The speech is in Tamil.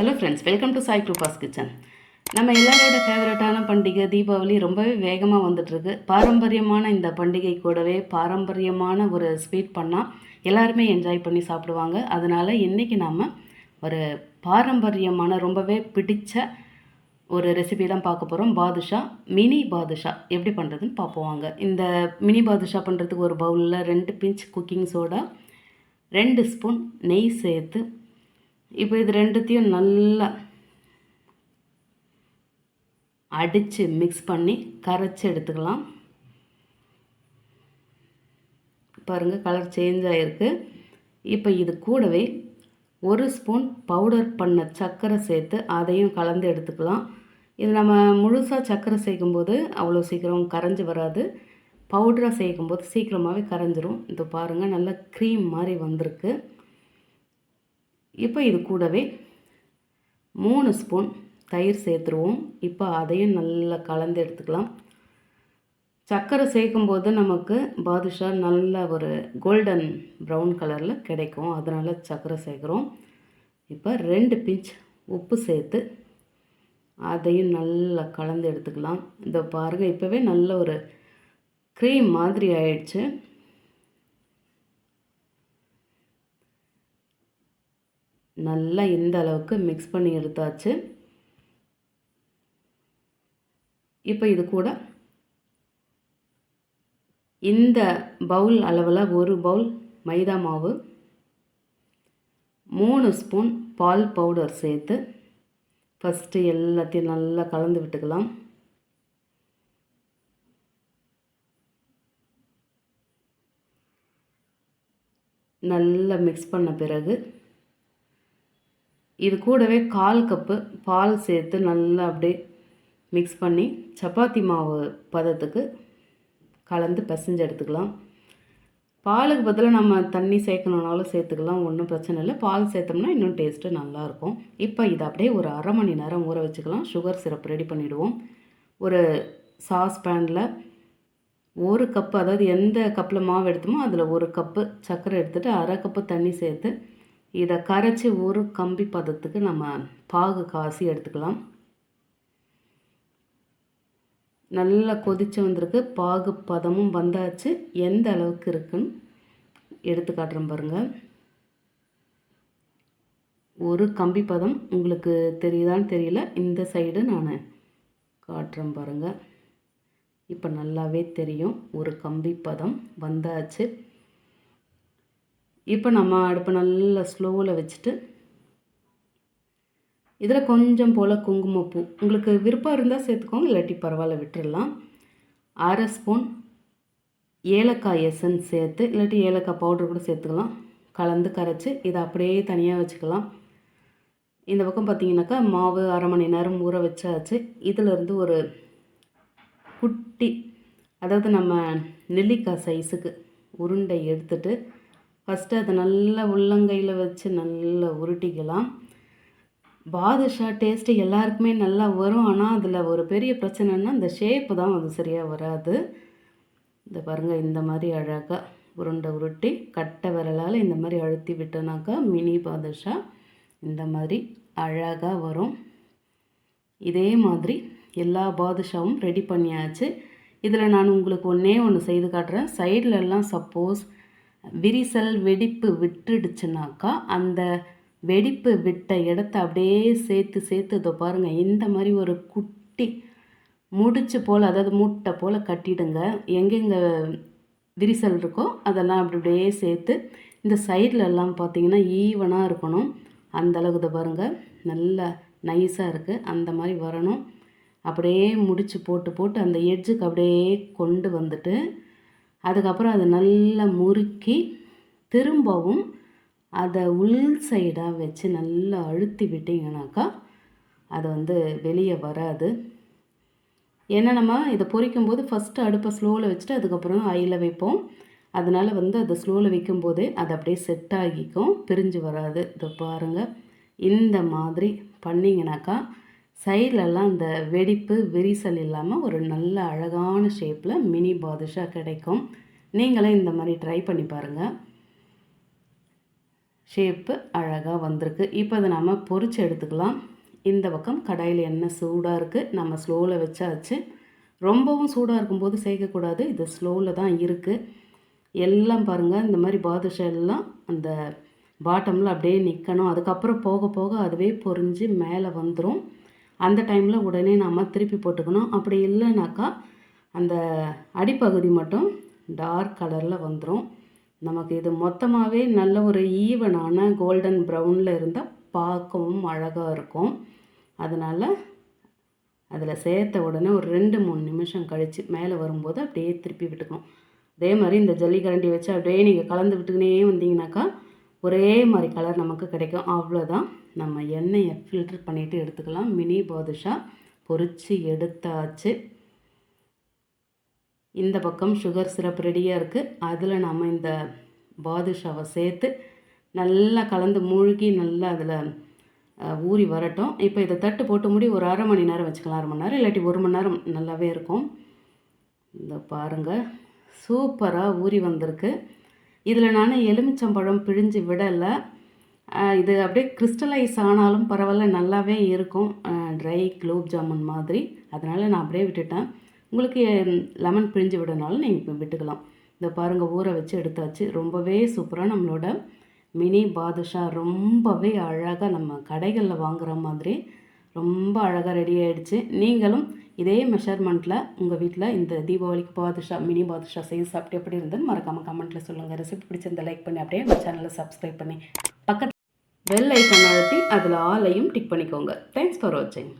Hello friends welcome to Sai Kiruba's kitchen நம்ம எல்லாரோட ஃபேவரட்டான பண்டிகை தீபாவளி ரொம்பவே வேகமாக வந்துட்டுருக்கு. பாரம்பரியமான இந்த பண்டிகை கூடவே பாரம்பரியமான ஒரு ஸ்வீட் பண்ணால் எல்லாருமே என்ஜாய் பண்ணி சாப்பிடுவாங்க. அதனால் இன்றைக்கி நாம் ஒரு பாரம்பரியமான ரொம்பவே பிடித்த ஒரு ரெசிபி தான் பார்க்க போகிறோம் பாதுஷா மினி பாதுஷா. எப்படி பண்ணுறதுன்னு பார்ப்போம் வாங்க. இந்த மினி பாதுஷா பண்ணுறதுக்கு ஒரு பவுலில் ரெண்டு பிஞ்ச் குக்கிங் சோடா ரெண்டு ஸ்பூன் நெய் சேர்த்து இப்போ இது ரெண்டுத்தையும் நல்லா அடித்து மிக்ஸ் பண்ணி கரைச்சி எடுத்துக்கலாம். பாருங்கள் கலர் சேஞ்ச் ஆகிருக்கு இப்போ இது கூடவே ஒரு ஸ்பூன் பவுடர் பண்ண சர்க்கரை சேர்த்து அதையும் கலந்து எடுத்துக்கலாம். இது நம்ம முழுசாக சர்க்கரை சேர்க்கும்போது அவ்வளோ சீக்கிரம் கரைஞ்சி வராது. பவுடராக சேர்க்கும்போது சீக்கிரமாகவே கரைஞ்சிரும். இது பாருங்கள் நல்லா க்ரீம் மாதிரி வந்திருக்கு. இப்போ இது கூடவே மூணு ஸ்பூன் தயிர் சேர்த்துருவோம். இப்போ அதையும் நல்லா கலந்து எடுத்துக்கலாம். சர்க்கரை சேர்க்கும்போது நமக்கு பாதுஷா நல்ல ஒரு கோல்டன் ப்ரௌன் கலரில் கிடைக்கும். அதனால் சர்க்கரை சேர்க்குறோம். இப்போ ரெண்டு பிஞ்ச் உப்பு சேர்த்து அதையும் நல்லா கலந்து எடுத்துக்கலாம். இந்த பாருங்கள் இப்போவே நல்ல ஒரு க்ரீம் மாதிரி ஆயிடுச்சு. நல்லா இந்த அளவுக்கு மிக்ஸ் பண்ணி எடுத்தாச்சு. இப்போ இது கூட இந்த பவுல் அளவில் ஒரு பவுல் மைதா மாவு மூணு ஸ்பூன் பால் பவுடர் சேர்த்து ஃபஸ்ட்டு எல்லாத்தையும் நல்லா கலந்து விட்டுக்கலாம். நல்லா மிக்ஸ் பண்ண பிறகு இது கூடவே கால் கப்பு பால் சேர்த்து நல்லா அப்படியே மிக்ஸ் பண்ணி சப்பாத்தி மாவு பதத்துக்கு கலந்து பிசைஞ்சு எடுத்துக்கலாம். பாலுக்கு பதிலாக நம்ம தண்ணி சேர்க்கணுனாலும் சேர்த்துக்கலாம் ஒன்றும் பிரச்சனை இல்லை. பால் சேர்த்தோம்னா இன்னும் டேஸ்ட்டு நல்லாயிருக்கும் இப்போ இதை அப்படியே ஒரு அரை மணி நேரம் ஊற வச்சுக்கலாம். சுகர் சிரப் ரெடி பண்ணிவிடுவோம் ஒரு சாஸ் பேனில் ஒரு கப்பு அதாவது எந்த கப்பில் மாவு எடுத்தோமோ அதில் ஒரு கப்பு சர்க்கரை எடுத்துகிட்டு அரை கப்பு தண்ணி சேர்த்து இதை கரைச்சி ஒரு கம்பி பதத்துக்கு நம்ம பாகு காசி எடுத்துக்கலாம். நல்லா கொதிச்சு வந்திருக்கு. பாகு பதமும் வந்தாச்சு. எந்த அளவுக்கு இருக்குன்னு எடுத்து காட்டுறேன் பாருங்கள் ஒரு கம்பி பதம் உங்களுக்கு தெரியுதான்னு தெரியல. இந்த சைடு நான் காட்டுறேன் பாருங்கள் இப்போ நல்லாவே தெரியும். ஒரு கம்பி பதம் வந்தாச்சு. இப்போ நம்ம அடுப்பை நல்லா ஸ்லோவில் வச்சுட்டு இதில் கொஞ்சம் போல் குங்குமப்பூ. உங்களுக்கு விருப்பம் இருந்தால் சேர்த்துக்கோங்க இல்லாட்டி பரவாயில்ல விட்டுடலாம் அரை ஸ்பூன் ஏலக்காய் எசன்ஸ் சேர்த்து இல்லாட்டி ஏலக்காய் பவுடர் கூட சேர்த்துக்கலாம். கலந்து கரைச்சி இதை அப்படியே தனியாக வச்சுக்கலாம். இந்த பக்கம் பார்த்திங்கனாக்கா மாவு அரை மணி நேரம் ஊற வச்சாச்சு. இதிலேருந்து ஒரு குட்டி அதாவது நம்ம நெல்லிக்காய் சைஸுக்கு உருண்டை எடுத்துட்டு ஃபஸ்ட்டு அதை நல்லா உள்ளங்கையில் வச்சு நல்லா உருட்டிக்கலாம். பாதுஷா டேஸ்ட்டு எல்லாருக்குமே நல்லா வரும். ஆனால் அதில் ஒரு பெரிய பிரச்சனைன்னா இந்த ஷேப்பு தான் அது சரியாக வராது. இந்த பாருங்கள் இந்த மாதிரி அழகாக உருண்டை உருட்டி கட்டை விரலால் இந்த மாதிரி அழுத்தி விட்டோனாக்கா மினி பாதுஷா இந்த மாதிரி அழகாக வரும். இதே மாதிரி எல்லா பாதுஷாவும் ரெடி பண்ணியாச்சு. இதில் நான் உங்களுக்கு ஒன்றே ஒன்று செய்து காட்டுறேன். சைட்லெல்லாம் சப்போஸ் விரிசல் வெடிப்பு விட்டுடுச்சுனாக்கா அந்த வெடிப்பு விட்ட இடத்த அப்படியே சேர்த்து சேர்த்து இதோ பாருங்கள் இந்த மாதிரி ஒரு குட்டி முடிச்சு போல் அதாவது மூட்டை போல் கட்டிடுங்க. எங்கெங்கே விரிசல் இருக்கோ அதெல்லாம் அப்படி அப்படியே சேர்த்து இந்த சைட்லெல்லாம் பார்த்தீங்கன்னா ஈவனாக இருக்கணும். அந்த அளவுக்கு இதை பாருங்கள் நல்லா நைஸாக இருக்குது அந்த மாதிரி வரணும். அப்படியே முடிச்சு போட்டு போட்டு அந்த எட்ஜுக்கு அப்படியே கொண்டு வந்துட்டு அதுக்கப்புறம் அதை நல்லா முறுக்கி திரும்பவும் அதை உள் சைடாக வச்சு நல்லா அழுத்தி விட்டிங்கனாக்கா அது வந்து வெளியே வராது. ஏன்னா நம்ம இதை பொரிக்கும்போது ஃபஸ்ட்டு அடுப்பை ஸ்லோவில் வச்சுட்டு அதுக்கப்புறம் ஐயில் வைப்போம். அதனால் வந்து அதை ஸ்லோவில் வைக்கும்போதே அது அப்படியே செட் ஆகிக்கும் பிரிஞ்சு வராது. இதை பாருங்கள் இந்த மாதிரி பண்ணிங்கனாக்கா சைட்லலாம் அந்த வெடிப்பு விரிசல் இல்லாமல் ஒரு நல்ல அழகான ஷேப்பில் மினி பாதுஷா கிடைக்கும். நீங்களும் இந்த மாதிரி ட்ரை பண்ணி பாருங்கள் ஷேப்பு அழகாக வந்திருக்கு. இப்போ அதை நம்ம பொறிச்சு எடுத்துக்கலாம். இந்த பக்கம் கடாயில் எண்ணெய் சூடாக இருக்குது நம்ம ஸ்லோவில் வச்சாச்சு. ரொம்பவும் சூடாக இருக்கும்போது சேர்க்கக்கூடாது. இது ஸ்லோவில் தான் இருக்குது எல்லாம் பாருங்கள் இந்த மாதிரி பாதுஷா எல்லாம் அந்த பாட்டமில் அப்படியே நிற்கணும் அதுக்கப்புறம் போக போக அதுவே பொரிஞ்சு மேலே வந்துடும் அந்த டைமில் உடனே நம்ம திருப்பி போட்டுக்கணும். அப்படி இல்லைனாக்கா அந்த அடிப்பகுதி மட்டும் டார்க் கலரில் வந்துடும் நமக்கு இது மொத்தமாகவே நல்ல ஒரு ஈவனான கோல்டன் ப்ரௌனில் இருந்தால் பார்க்கவும் அழகாக இருக்கும். அதனால் அதில் சேர்த்த உடனே ஒரு ரெண்டு மூணு நிமிஷம் கழித்து மேலே வரும்போது அப்படியே திருப்பி விட்டுக்கணும். அதே மாதிரி இந்த ஜல்லிக்கரண்டி வச்சு அப்படியே நீங்கள் கலந்து விட்டுக்கினே வந்தீங்கன்னாக்கா ஒரே மாதிரி கலர் நமக்கு கிடைக்கும். அவ்வளோதான் நம்ம எண்ணெயை ஃபில்டர் பண்ணிவிட்டு எடுத்துக்கலாம். மினி பாதுஷா பொறிச்சு எடுத்தாச்சு. இந்த பக்கம் சுகர் சிரப் ரெடியாக இருக்குது அதில் நம்ம இந்த பாதுஷாவை சேர்த்து நல்லா கலந்து மூழ்கி நல்லா அதில் ஊறி வரட்டும். இப்போ இதை தட்டு போட்டு முடி ஒரு அரை மணி நேரம் வச்சுக்கலாம். அரை மணி நேரம் இல்லாட்டி ஒரு மணி நேரம் நல்லாவே இருக்கும். இந்த பாருங்கள் சூப்பராக ஊறி வந்திருக்கு. இதில் நான் எலுமிச்சம்பழம் பிழிஞ்சு விடலை. இது அப்படியே கிறிஸ்டலைஸ் ஆனாலும் பரவாயில்ல நல்லாவே இருக்கும். ட்ரை குலோப் ஜாமுன் மாதிரி. அதனால் நான் அப்படியே விட்டுட்டேன். உங்களுக்கு லெமன் பிழிஞ்சு விடனாலும் நீங்கள் விட்டுக்கலாம். இந்த பாருங்கள் ஊற வச்சு எடுத்தாச்சு. ரொம்பவே சூப்பராக நம்மளோட மினி பாதுஷா. ரொம்பவே அழகாக நம்ம கடைகளில் வாங்குகிற மாதிரி ரொம்ப அழகாக ரெடி ஆகிடுச்சு நீங்களும் இதே மெஷர்மெண்ட்டில் உங்கள் வீட்டில் இந்த தீபாவளிக்கு பாதுஷா மினி பாதுஷா செய்து சாப்பிட்டு எப்படி இருந்ததுன்னு மறக்காமல் கமெண்ட்டில் சொல்லுங்கள் ரெசிபி பிடிச்சிருந்த லைக் பண்ணி அப்படியே நம்ம சேனலை சப்ஸ்கிரைப் பண்ணி பக்கத்து பெல் ஐக்கன் அழுத்தி அதில் ஆலையும் டிக் பண்ணிக்கோங்க. தேங்க்ஸ் ஃபார் வாட்சிங்